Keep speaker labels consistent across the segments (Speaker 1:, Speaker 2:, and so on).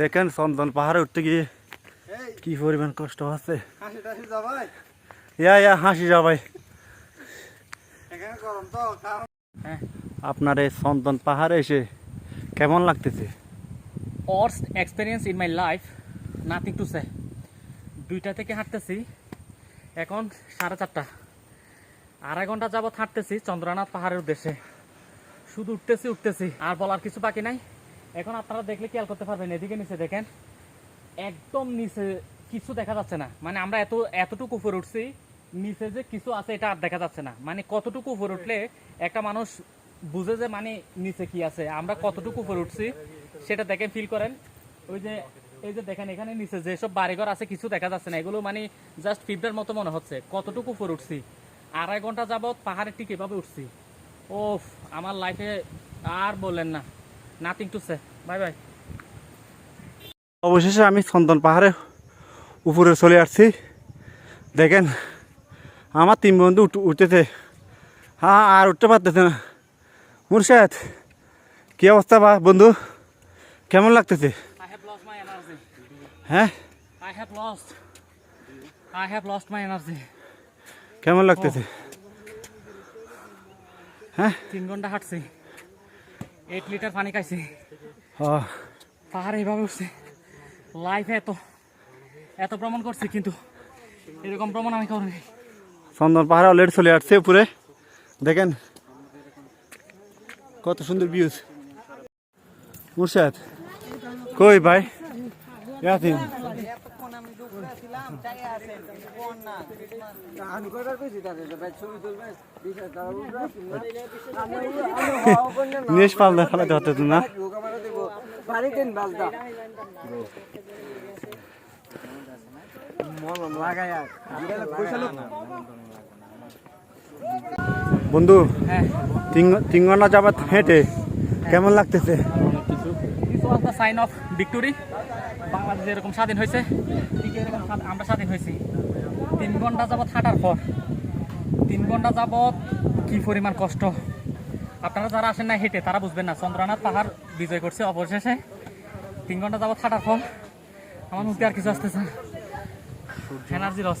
Speaker 1: দেখেন চন্দন পাহাড়ে উঠতে গিয়ে কি পরিমাণ কষ্ট হচ্ছে।
Speaker 2: হাসি যাবাই।
Speaker 1: ইয়া ইয়া হাসি
Speaker 2: তো
Speaker 1: আপনার এই চন্দন পাহাড়ে এসে কেমন লাগতেছে?
Speaker 3: Worst experience in my life nothing to say দুইটা থেকে হাঁটতেছি এখন সাড়ে চারটা। আড়াই ঘণ্টা যাবত হাঁটতেছি চন্দ্রনাথ পাহাড়ের উদ্দেশ্যে। শুধু উঠতেছি উঠতেছি আর বলার কিছু বাকি নাই। এখন আপনারা দেখলে খেয়াল করতে পারবেন, এদিকে নিচে দেখেন, একদম নিচে কিছু দেখা যাচ্ছে না। মানে আমরা এত, এতটুকু উপরে উঠছি, নিচে যে কিছু আছে এটা আর দেখা যাচ্ছে না। মানে কতটুকু উপরে উঠলে একটা মানুষ বুঝে যে মানে নিচে কি আছে, আমরা কতটুকু উপরে উঠছি, সেটা দেখেন ফিল করেন। ওই যে, এই যে দেখেন, এখানে নিচে যেসব বাড়িঘর আছে, কিছু দেখা যাচ্ছে না। এগুলো মানে জাস্ট ফিফটার মতো মনে হচ্ছে, কতটুকু উপরে উঠছি। আড়াই ঘণ্টা যাবত পাহাড়ে ঠিক এভাবে উঠছি। ও আমার লাইফে আর বললেন না। Nothing to say bye bye
Speaker 1: অবশেষে আমি চন্দন পাহাড়ে উপরে চলে আসছি। দেখেন আমার তিন বন্ধু উঠ- উঠতেছে। হ্যাঁ আর উঠতে পারতেছে না। মুর্শাদ কি অবস্থা বা বন্ধু? কেমন লাগতেছে? হ্যাঁ? কেমন লাগতেছে? হ্যাঁ?
Speaker 3: তিন ঘণ্টা হাঁটছি। এইট লিটার পানি খাইছি। পাহাড়ে এইভাবে উঠছি। লাইফে এত এত ভ্রমণ করছি কিন্তু এরকম ভ্রমণ আমি করিনি
Speaker 1: চন্দন পাহাড়ে অলরেডি চলে আসছে উপরে। দেখেন কত সুন্দর ভিউজ মুর্শাদ কই ভাই? ইয়াসিন। নেশ হতো না। বন্ধু তিন তিন ঘণ্টা যাবাত হেঁটে কেমন লাগতেছে?
Speaker 3: সাইন অফ ভিক্টোরি বাংলাদেশ এরকম স্বাধীন হয়েছে, ঠিক এরকম আমরা স্বাধীন হয়েছি। তিন ঘণ্টা যাবৎ হাঁটার পর, তিন ঘণ্টা যাবৎ কি পরিমাণ কষ্ট। আপনারা যারা আসেন না হেঁটে, তারা বুঝবেন না। চন্দ্রনাথ পাহাড় বিজয় করছে অবশেষে। তিন ঘণ্টা যাবৎ হাঁটার পর, আমার মুখে আর কিছু আসতেছে energy loss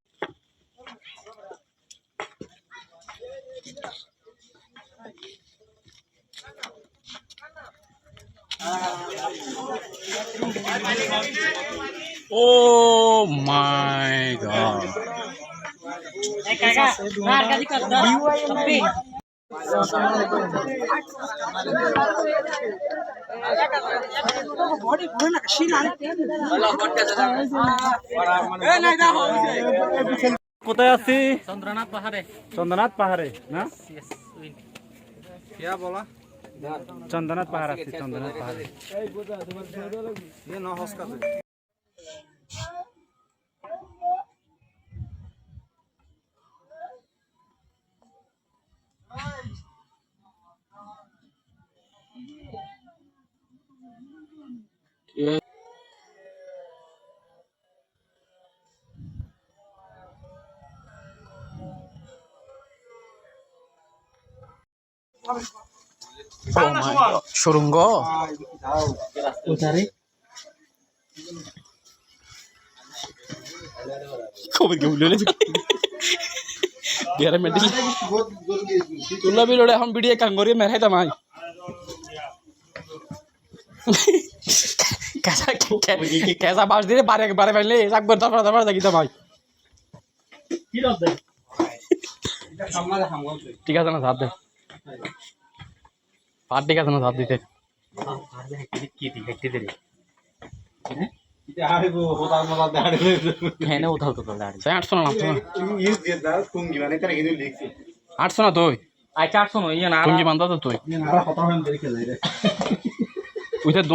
Speaker 3: Oh my god.
Speaker 1: কোথায় আছি
Speaker 3: চন্দ্রনাথ পাহাড়ে।
Speaker 1: চন্দ্রনাথ পাহাড়ে না?
Speaker 3: Yes,
Speaker 1: চন্দনাথ পাহাড় আছে চন্দনাথ পাহাড়
Speaker 2: Thank you.
Speaker 3: সুরঙ্গ
Speaker 4: মেডিল তুলা এখন বিড়িয়ে কাঙ্গরি মেরাই তামাই বারে বারে পাইলে একবার তারপর তারপর দেখি তামাই
Speaker 3: কি
Speaker 4: ঠিক আছে না সাথ দে পার ঠিক আছে না সাথ দিতে
Speaker 3: হ্যাঁ
Speaker 4: আটশো না তুই।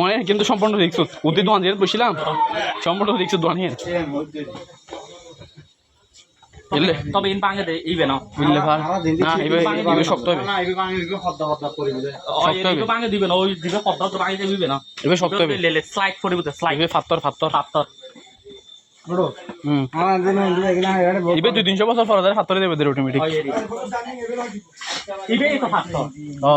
Speaker 3: ইয়ে
Speaker 4: কিন্তু সম্পূর্ণ রিক্স। ওদের দোয়ান দিয়ে বসছিলাম সম্পূর্ণ রিক্স দোয়ানে এলে
Speaker 3: তবে ইন দে ইবে না
Speaker 4: বুঝলে ভাই না এবার এবার শক্ত হবে। শক্ত হবে।
Speaker 3: ইবে বাঙে দিবে না ওই দিবে পদ্মা তো বাঙে দিবে না
Speaker 4: এবার শক্ত হবে।
Speaker 3: লেলে স্লাইড করে দিতে স্লাইড।
Speaker 4: এবার ফাত্তর ফাত্তর।
Speaker 3: পাত্তর
Speaker 4: হুম। এবার দুই তিনশো বছর পর ফাত্তরে দেবে অটোমেটিক
Speaker 3: ইবে তো পাত্তর
Speaker 4: ও।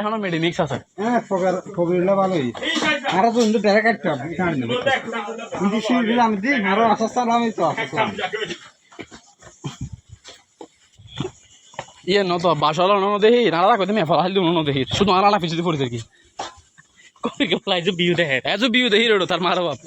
Speaker 4: এখনও মেডিমিক্স আছে। ইয়ে ন তো বাসল ন দেখি নারা কইতে মে ফলা হালি ন দেখি। শুধু পিছিয়ে পড়ে দেখি।
Speaker 3: কই কে ফ্লাই যে বিউ দে
Speaker 4: এজ বিউ দেখি রেডো তার মারা বাপ।